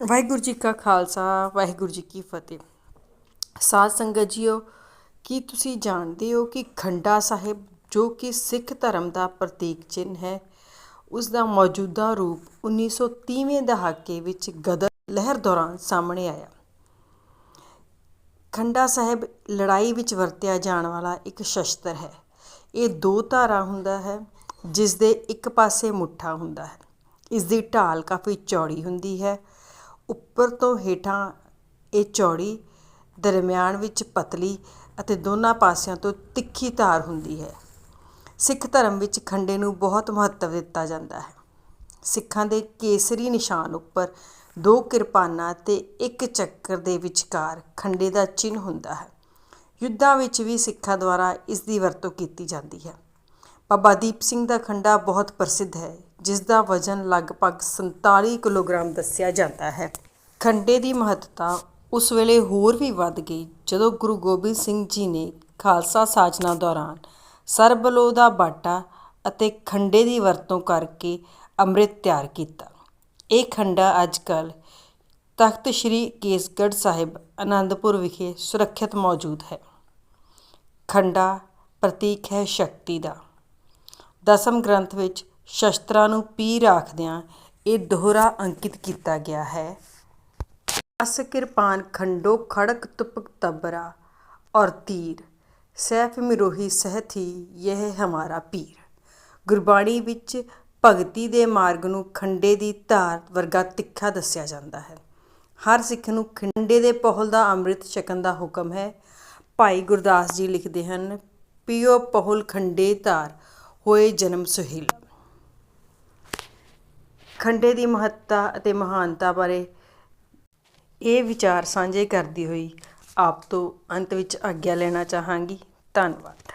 ਵਾਹਿਗੁਰੂ ਜੀ ਕਾ ਖਾਲਸਾ, ਵਾਹਿਗੁਰੂ ਜੀ ਕੀ ਫਤਿਹ। ਸਾਧ ਸੰਗਤ ਜੀਓ, ਕੀ ਤੁਸੀਂ ਜਾਣਦੇ ਹੋ ਕਿ ਖੰਡਾ ਸਾਹਿਬ, ਜੋ ਕਿ ਸਿੱਖ ਧਰਮ ਦਾ ਪ੍ਰਤੀਕ ਚਿੰਨ੍ਹ ਹੈ ਉਸ ਦਾ ਮੌਜੂਦਾ ਰੂਪ 1930ਵੇਂ ਦਹਾਕੇ ਵਿੱਚ ਗਦਰ ਲਹਿਰ ਦੌਰਾਨ ਸਾਹਮਣੇ ਆਇਆ। ਖੰਡਾ ਸਾਹਿਬ ਲੜਾਈ ਵਿੱਚ ਵਰਤਿਆ ਜਾਣ ਵਾਲਾ ਇੱਕ ਸ਼ਸਤਰ ਹੈ। ਇਹ ਦੋ ਧਾਰਾ ਹੁੰਦਾ ਹੈ ਜਿਸ ਦੇ ਇੱਕ ਪਾਸੇ ਮੁੱਠਾ ਹੁੰਦਾ ਹੈ। ਇਸ ਦੀ ਢਾਲ ਕਾਫੀ ਚੌੜੀ ਹੁੰਦੀ ਹੈ ਉੱਪਰ ਤੋਂ ਹੇਠਾਂ ਇਹ ਚੌੜੀ ਦਰਮਿਆਨ ਵਿੱਚ ਪਤਲੀ ਅਤੇ ਦੋਨਾਂ ਪਾਸਿਆਂ ਤੋਂ ਤਿੱਖੀ ਧਾਰ ਹੁੰਦੀ ਹੈ। ਸਿੱਖ ਧਰਮ ਵਿੱਚ ਖੰਡੇ ਨੂੰ ਬਹੁਤ ਮਹੱਤਵ ਦਿੱਤਾ ਜਾਂਦਾ ਹੈ। ਸਿੱਖਾਂ ਦੇ ਕੇਸਰੀ ਨਿਸ਼ਾਨ ਉੱਪਰ ਦੋ ਕਿਰਪਾਨਾਂ ਤੇ ਇੱਕ ਚੱਕਰ ਦੇ ਵਿਚਕਾਰ ਖੰਡੇ ਦਾ ਚਿੰਨ੍ਹ ਹੁੰਦਾ ਹੈ। ਯੁੱਧਾਂ ਵਿੱਚ ਵੀ ਸਿੱਖਾਂ ਦੁਆਰਾ ਇਸ ਦੀ ਵਰਤੋਂ ਕੀਤੀ ਜਾਂਦੀ ਹੈ। ਬਾਬਾ ਦੀਪ ਸਿੰਘ ਦਾ ਖੰਡਾ ਬਹੁਤ ਪ੍ਰਸਿੱਧ ਹੈ। ਜਿਸ ਦਾ ਵਜ਼ਨ ਲਗਭਗ 47 ਕਿਲੋਗ੍ਰਾਮ ਦੱਸਿਆ ਜਾਂਦਾ ਹੈ। ਖੰਡੇ ਦੀ ਮਹੱਤਤਾ ਉਸ ਵੇਲੇ ਹੋਰ ਵੀ ਵੱਧ ਗਈ ਜਦੋਂ ਗੁਰੂ ਗੋਬਿੰਦ ਸਿੰਘ ਜੀ ਨੇ ਖਾਲਸਾ ਸਾਜਨਾ ਦੌਰਾਨ ਸਰਬਲੋ ਦਾ ਬਾਟਾ ਅਤੇ ਖੰਡੇ ਦੀ ਵਰਤੋਂ ਕਰਕੇ ਅੰਮ੍ਰਿਤ ਤਿਆਰ ਕੀਤਾ। ਇਹ ਖੰਡਾ ਅੱਜ ਕੱਲ੍ਹ ਤਖਤ ਸ੍ਰੀ ਕੇਸਗੜ੍ਹ ਸਾਹਿਬ ਆਨੰਦਪੁਰ ਵਿਖੇ ਸੁਰੱਖਿਅਤ ਮੌਜੂਦ ਹੈ। ਖੰਡਾ ਪ੍ਰਤੀਕ ਹੈ ਸ਼ਕਤੀ ਦਾ। ਦਸਮ ਗ੍ਰੰਥ ਵਿੱਚ ਸ਼ਸਤਰਾਂ ਨੂੰ ਪੀਰ ਆਖਦਿਆਂ ਇਹ ਦੋਹਰਾ ਅੰਕਿਤ ਕੀਤਾ ਗਿਆ ਹੈ। ਅਸ ਕਿਰਪਾਨ ਖੰਡੋ ਖੜਕ ਤੁਪਕ ਤਬਰਾ ਔਰ ਤੀਰ, ਸੈਫ ਮਿਰੋਹੀ ਸਹਥੀ ਇਹ ਹਮਾਰਾ ਪੀਰ। ਗੁਰਬਾਣੀ ਵਿੱਚ ਭਗਤੀ ਦੇ ਮਾਰਗ ਨੂੰ ਖੰਡੇ ਦੀ ਧਾਰ ਵਰਗਾ ਤਿੱਖਾ ਦੱਸਿਆ ਜਾਂਦਾ ਹੈ। ਹਰ ਸਿੱਖ ਨੂੰ ਖੰਡੇ ਦੇ ਪਹੁਲ ਦਾ ਅੰਮ੍ਰਿਤ ਛਕਣ ਦਾ ਹੁਕਮ ਹੈ। ਭਾਈ ਗੁਰਦਾਸ ਜੀ ਲਿਖਦੇ ਹਨ, ਪੀਓ ਪਹੁਲ ਖੰਡੇ ਧਾਰ, ਹੋਏ ਜਨਮ ਸੁਹੇਲਾ। ਖੰਡੇ ਦੀ ਮਹੱਤਤਾ ਅਤੇ ਮਹਾਨਤਾ ਬਾਰੇ ਇਹ ਵਿਚਾਰ ਸਾਂਝੇ ਕਰਦੀ ਹੋਈ ਆਪ ਤੋਂ ਅੰਤ ਵਿੱਚ ਆਗਿਆ ਲੈਣਾ ਚਾਹਾਂਗੀ। ਧੰਨਵਾਦ।